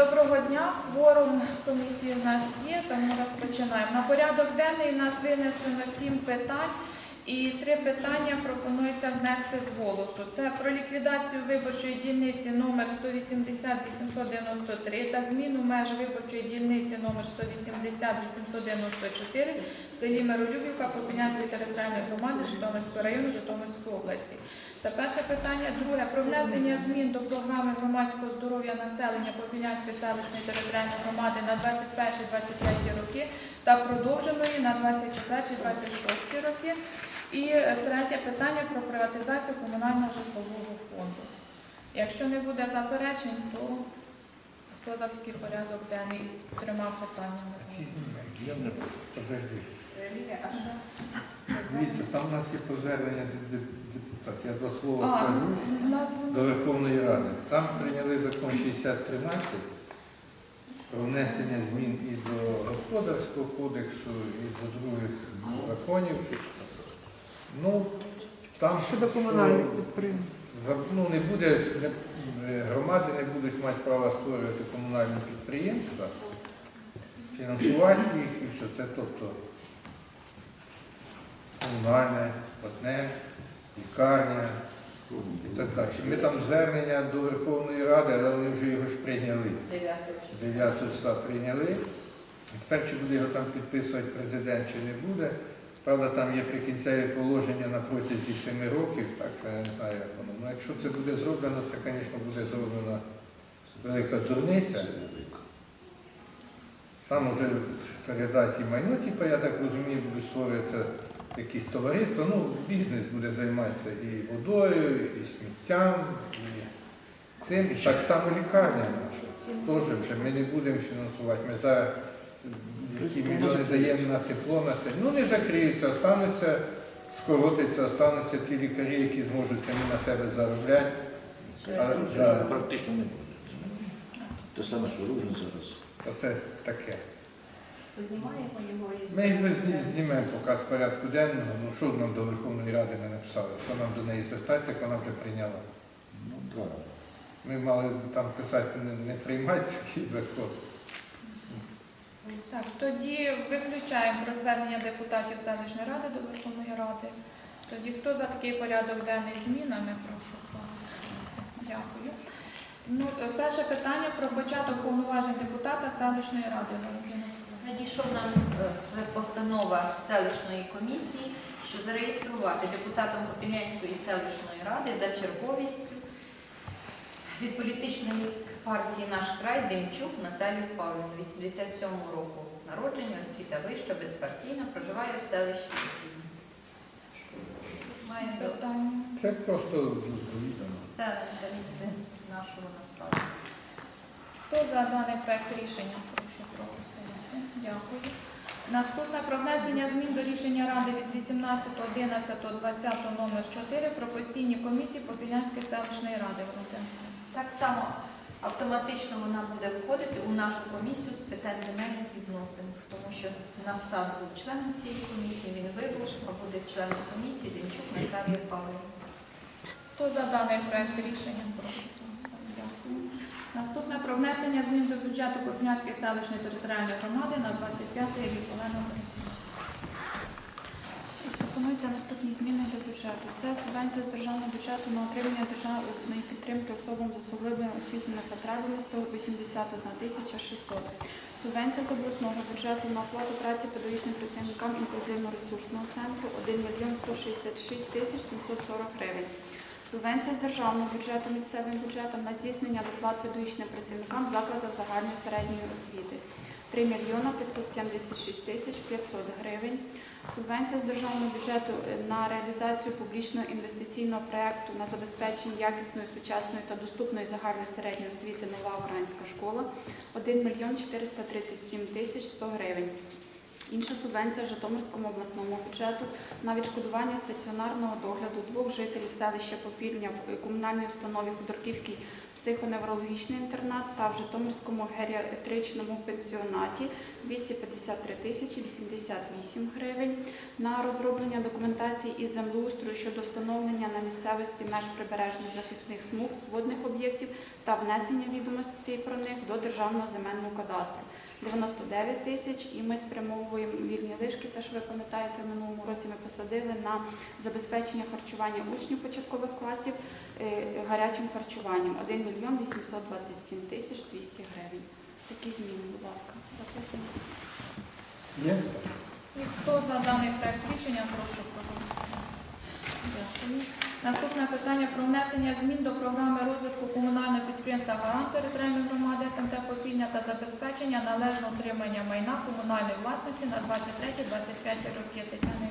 доброго дня. Форум комісії в нас є, тому розпочинаємо. На порядок денний у нас винесено сім питань. І три питання пропонується внести з голосу. Це про ліквідацію виборчої дільниці номер 180 893 та зміну меж виборчої дільниці номер 180 894 в селі Миролюбівка Попільнянської територіальної громади Житомирського району Житомирської області. Це перше питання. Друге про внесення змін до програми громадського здоров'я населення Попільнянської селищної територіальної громади на 21-23 роки та продовженої на 24-26 роки. І е, третє питання про приватизацію комунального житлового фонду. Якщо не буде заперечень, то хто за такий порядок денний з трьома питаннями? Я не подожди. Лілія, а що? Дивіться, там у нас є позвернення від депутатів. Я два слова А, скажу до Верховної Ради. Там прийняли закон 6013 про внесення змін і до Господарського кодексу, і до других законів. Ну, там Щодо комунальних підприємств. ну, не буде, не- громади не будуть мати права створювати комунальні підприємства, фінансувати їх і все. Це тобто комунальне, одне, лікарня і так далі. Ми там звернення до Верховної Ради, але вони вже його ж прийняли. 9 числа прийняли. Тепер чи буде його там підписувати президент, чи не буде. Правда, там є прикінцеві положення на протязі 7 років, так я не знаю, як воно. Ну, якщо це буде зроблено, це, звісно, буде зроблена велика дурниця. Там вже передати майно, типу, я так розумію, буде створюватися якісь товариства. Ну, бізнес буде займатися і водою, і сміттям, і цим. І так само лікарня наша. Теж вже ми не будемо фінансувати. Ми зараз які мільйони даємо на тепло, на це. Ну не закриються, остануться, скоротиться, остануться ті лікарі, які зможуть самі на себе заробляти. А, да, Практично не буде. Те саме, що Ружин зараз. Оце таке. Знімаємо його Ми його зні- знімемо поки з порядку денного. Ну що нам до Верховної Ради не написали, що нам до неї звертатися, як вона вже прийняла. Ну, так. Ми мали там писати, не, не приймати такий закон. Так, тоді виключаємо про звернення депутатів селищної ради до Верховної Ради. Тоді хто за такий порядок денний з змінами, прошу проголосувати. Дякую. Ну, е, перше питання про початок повноважень депутата селищної ради. Валентина. Надійшов нам е, постанова селищної комісії, що зареєструвати депутатом Попільнянської селищної ради за черговістю від політичної партії Наш край Демчук Наталію Павлівну, 87 року народження, освіта вища, безпартійна, проживає в селищі. Маємо Питання. Це просто це за місце нашого населення. Хто за даний проект рішення? Прошу проголосувати. Дякую. Наступне про внесення змін до рішення Ради від 18.11.20 номер 4 про постійні комісії Попільнянської селищної ради. Так само автоматично вона буде входити у нашу комісію з питань земельних відносин, тому що нас сам був членом цієї комісії, він вибув, а буде членом комісії Демчук Наталія Павлівна. Хто за даний проект рішення? Прошу. Внесення змін до бюджету Попільнянської селищної територіальної громади на 25 рік. Олена Борисівна. Пропонуються наступні зміни до бюджету. Це субвенція з державного бюджету на отримання державної підтримки особам з особливими освітніми потребами 181 тисяча 600. Субвенція з обласного бюджету на оплату праці педагогічним працівникам інклюзивно-ресурсного центру 1 мільйон 166 тисяч 740 гривень. Субвенція з державного бюджету місцевим бюджетом на здійснення доплат педагогічним працівникам закладів загальної середньої освіти 3 мільйона 576 тисяч 500 гривень. Субвенція з державного бюджету е, на реалізацію публічного інвестиційного проекту на забезпечення якісної, сучасної та доступної загальної середньої освіти нова українська школа 1 мільйон 437 тисяч 100 гривень. Інша субвенція Житомирському обласному бюджету на відшкодування стаціонарного догляду двох жителів селища Попільня в комунальній установі Ходорківський психоневрологічний інтернат та в Житомирському геріатричному пенсіонаті 253 тисячі 88 гривень на розроблення документації із землеустрою щодо встановлення на місцевості меж прибережних захисних смуг водних об'єктів та внесення відомостей про них до Державного земельного кадастру. 99 тисяч, і ми спрямовуємо вільні лишки. Теж ви пам'ятаєте, в минулому році ми посадили на забезпечення харчування учнів початкових класів е, гарячим харчуванням 1 мільйон 827 тисяч 200 гривень. Такі зміни, будь ласка, запитання. Є? І хто за даний проект рішення, прошу проголосувати. Дякую. Наступне питання про внесення змін до програми розвитку комунального підприємства Гарант територіальної громади СМТ Попільня та забезпечення належного утримання майна комунальної власності на 23-25 роки. Тетяна.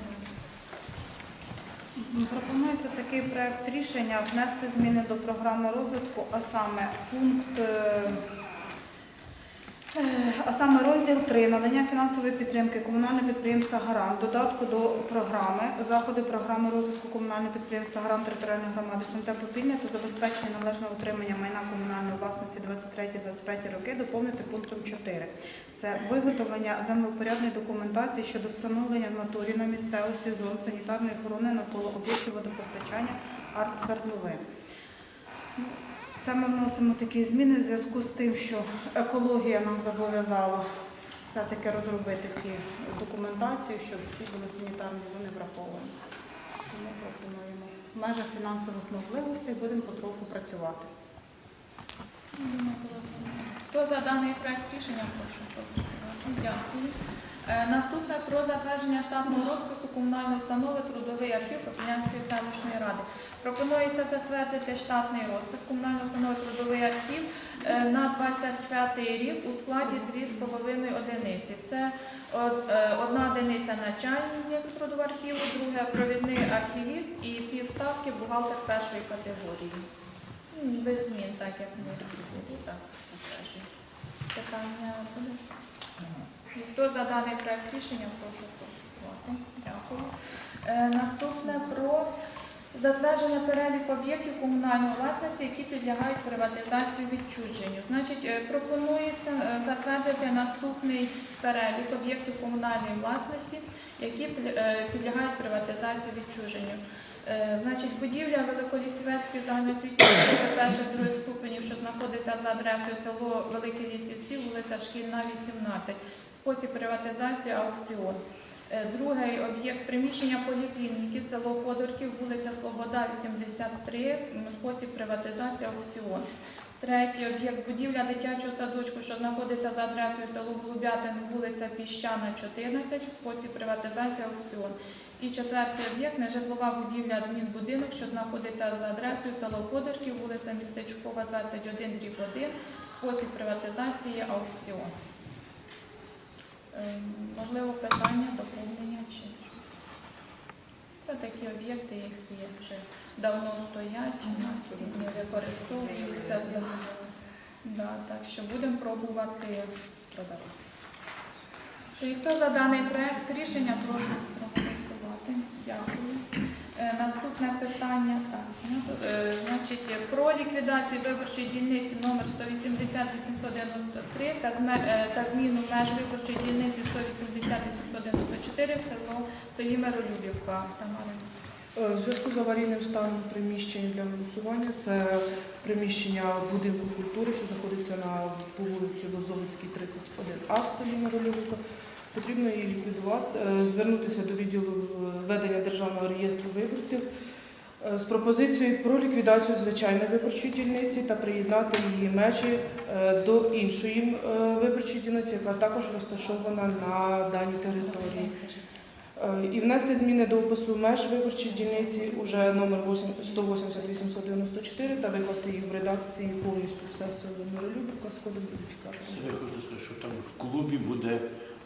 Пропонується такий проект рішення внести зміни до програми розвитку, а саме пункт, е, а саме розділ 3 надання фінансової підтримки комунального підприємства Гарант, додатку до програми, заходи програми розвитку комунального підприємства Гарант територіальної громади СМТ Попільня та забезпечення належного утримання майна комунальної власності 23-25 роки доповнити пунктом 4. Це виготовлення землеупорядної документації щодо встановлення в натурі на місцевості зон санітарної охорони навколо об'єктів водопостачання артсвердловин. Це ми вносимо такі зміни в зв'язку з тим, що екологія нас зобов'язала все-таки розробити ці документацію, щоб всі були санітарні зони враховані. Тому пропонуємо в межах фінансових можливостей будемо потроху працювати. Хто за даний проект рішення, прошу. Дякую. Е, Наступне про затвердження штатного розпису комунальної установи трудовий архів Попільнянської селищної ради. Пропонується затвердити штатний розпис комунальної установи трудовий архів е, на 25 рік у складі 2,5 одиниці. Це е, одна одиниця начальник трудового архіву, друге провідний архівіст і півставки бухгалтер першої категорії. Без змін, так як ми. Так. Питання буде? Хто за даний проект рішення, прошу проголосувати. Дякую. Е, Наступне про затвердження переліку об'єктів комунальної власності, які підлягають приватизації відчуженню. Значить, е, пропонується е, затвердити наступний перелік об'єктів комунальної власності, які е, підлягають приватизації відчуженню. Значить, будівля Великолісівецької загальноосвітньої школи перших других ступенів, що знаходиться за адресою село Великі Лісівці, вулиця Шкільна, 18. Спосіб приватизації аукціон. Е, Другий об'єкт приміщення поліклініки, село Ходорків, вулиця Слобода, 83. Спосіб приватизації аукціон. Третій об'єкт будівля дитячого садочку, що знаходиться за адресою село Голубятин, вулиця Піщана, 14. Спосіб приватизації аукціон. І четвертий об'єкт нежитлова будівля адмінбудинок, що знаходиться за адресою село Ходорків, вулиця Містечкова, 21, дріб 1, спосіб приватизації аукціон. Ем, Можливо, питання, доповнення чи щось. Це такі об'єкти, які вже давно стоять, у нас не використовуються. Да, так що будемо пробувати продавати. І хто за даний проект рішення, прошу проголосувати. Дякую. Е, Наступне питання так, знято. Е, значить, про ліквідацію виборчої дільниці номер 180 893 та, зме- е, та зміну меж виборчої дільниці 180 894 в село селі Миролюбівка. Тамара. Е, зв'язку з аварійним станом приміщення для голосування це приміщення будинку культури, що знаходиться на по вулиці Лозовицькій, 31А в селі Миролюбівка. Потрібно її ліквідувати, е, звернутися до відділу ведення державного реєстру виборців з пропозицією про ліквідацію звичайної виборчої дільниці та приєднати її межі е, до іншої е, виборчої дільниці, яка також розташована на даній території. Е, І внести зміни до опису меж виборчої дільниці уже номер 180 та викласти їх в редакції повністю все село Миролюбівка з кодом ідентифікації. ви сказати, що там в клубі буде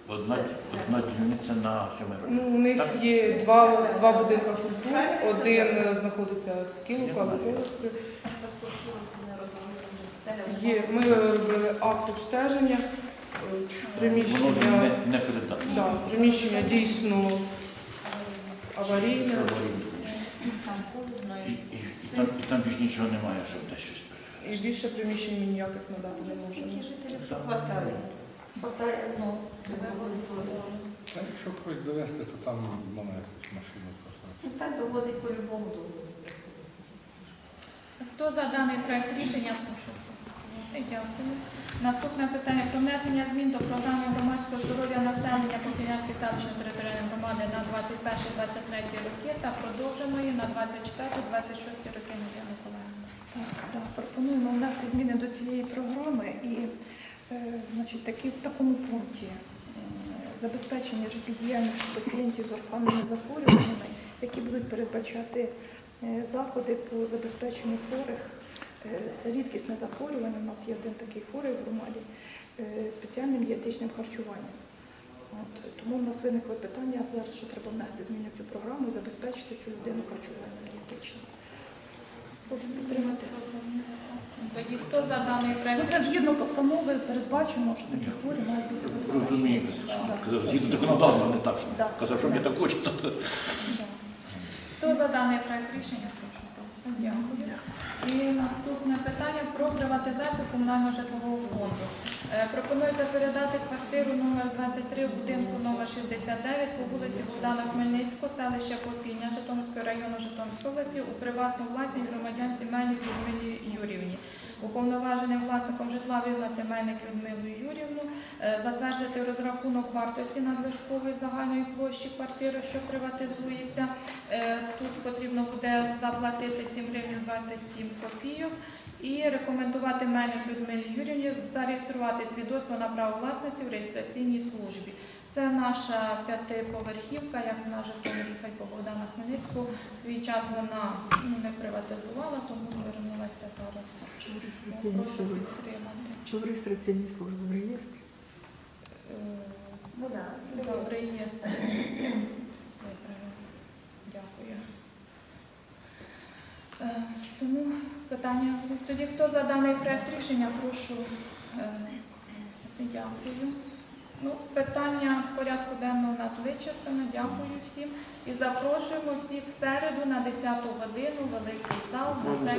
одна, одна дільниця на сьомий років. Ну, у них є два, два будинки культури, один е, знаходиться в Києві, а Просто не стеля. є. Ми робили акт обстеження. Е, Воно Приміщення, не, не да, приміщення дійсно аварійне. Там холодно І, і і, там, і там більш нічого немає, щоб десь щось перевести. І більше приміщень ми ніяких надати не можемо. Скільки жителів що хватає? Хватає, ну, тебе якщо когось довести, то там можна якусь машину. Ну так доводить по-любому довго. Хто за даний проект рішення, прошу. Дякую. Наступне питання про внесення змін до програми громадського здоров'я населення Попільнянської селищної територіальної громади на 21-23 роки та продовженої на 24-26 роки Надія Миколаївна. Так, так, пропонуємо внести зміни до цієї програми і значить, такі, в такому пункті е, забезпечення життєдіяльності пацієнтів з орфанними захворюваннями, які будуть передбачати е, заходи по забезпеченню хворих. Е, Це рідкісне захворювання. У нас є один такий хворий в громаді е, спеціальним дієтичним харчуванням. От, тому в нас виникло питання зараз, що треба внести зміни в цю програму і забезпечити цю людину харчуванням дієтичним. Прошу підтримати. Хто за даний Ну, проект? це згідно постанови передбачено, що такі хворі мають бути Розумію, забезпечені. Згідно законодавства не так, що казав, що мені так хочеться. Хто за даний проект рішення, прошу. Дякую. І наступне питання про приватизацію комунального житлового фонду. Е, Пропонується передати квартиру номер 23 в будинку номер 69 по вулиці Богдана Хмельницького, селища Попіння Житомирського району Житомирської області у приватну власність громадян сімейних Людмилі Юрівні. Уповноваженим власником житла визнати Мельник Людмилу Юрівну, е, затвердити розрахунок вартості надлишкової загальної площі квартири, що приватизується. Е, Тут потрібно буде заплатити 7 гривень 27 копійок і рекомендувати Мельник Людмилі Юрівні зареєструвати свідоцтво на право власності в реєстраційній службі. Це наша п'ятиповерхівка, як вона Житомирі по Богдана Хмельницького. В свій час вона ну, не приватизувала, тому звернулася зараз. Прошу підтримати. Що в реєстраційній службі в реєстрі? Е, Ну. Добре, є. Дякую. Е, Тому питання. Тоді хто за даний проект рішення, прошу. е, Дякую. Ну, питання порядку денного у нас вичерпано. Дякую всім. І запрошуємо всіх в середу на 10 годину великий зал на Можна